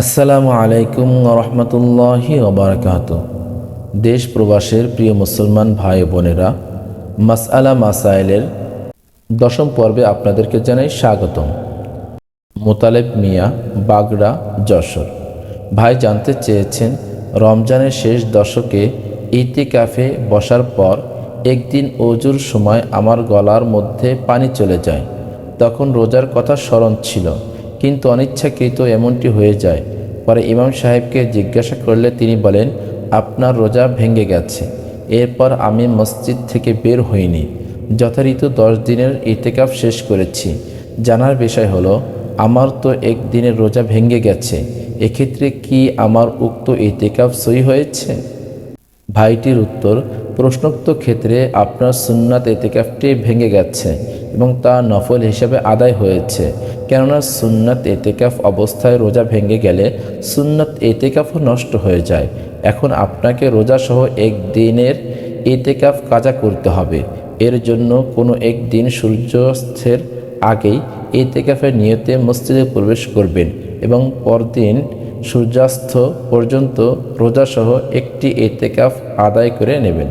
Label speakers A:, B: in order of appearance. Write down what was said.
A: আসসালামু আলাইকুম রহমতুল্লাহি ওবরাকাত দেশ প্রবাসের প্রিয় মুসলমান ভাই বোনেরা, মাসআলা মাসাইলের দশম পর্বে আপনাদেরকে জানাই স্বাগতম। মোতালেব মিয়া, বাগড়া, যশোর। ভাই জানতে চেয়েছেন, রমজানের শেষ দশকে ইতিকাফে বসার পর একদিন অজুর সময় আমার গলার মধ্যে পানি চলে যায়। তখন রোজার কথা স্মরণ ছিল। কিন্তু অনিচ্ছাকৃত এমনটি হয়ে যায়। পরে ইমাম সাহেবকে জিজ্ঞাসা করলে তিনি বলেন, আপনার রোজা ভেঙে গেছে। এরপর আমি মসজিদ থেকে বের হইনি। যথারীতি দশ দিনের ইতেকাফ শেষ করেছি। জানার বিষয় হলো, আমার তো একদিনের রোজা ভেঙে গেছে। এক্ষেত্রে কি আমার উক্ত ইতেকাফ সই হয়েছে? ভাইটির উত্তর প্রশ্নোক্ত ক্ষেত্রে আপনার সুন্নাত এতেকাফটি ভেঙে গেছে এবং তা নফল হিসাবে আদায় হয়েছে। কেননা সুন্নাত এতেকাফ অবস্থায় রোজা ভেঙে গেলে সুন্নাত এতেকাফও নষ্ট হয়ে যায়। এখন আপনাকে রোজাসহ একদিনের এতেকাফ কাজা করতে হবে। এর জন্য কোনো একদিন সূর্যাস্তের আগেই এতেকাফের নিয়তে মসজিদে প্রবেশ করবেন এবং পরদিন সূর্যাস্ত পর্যন্ত রোজাসহ একটি এতেকাফ আদায় করে নেবেন।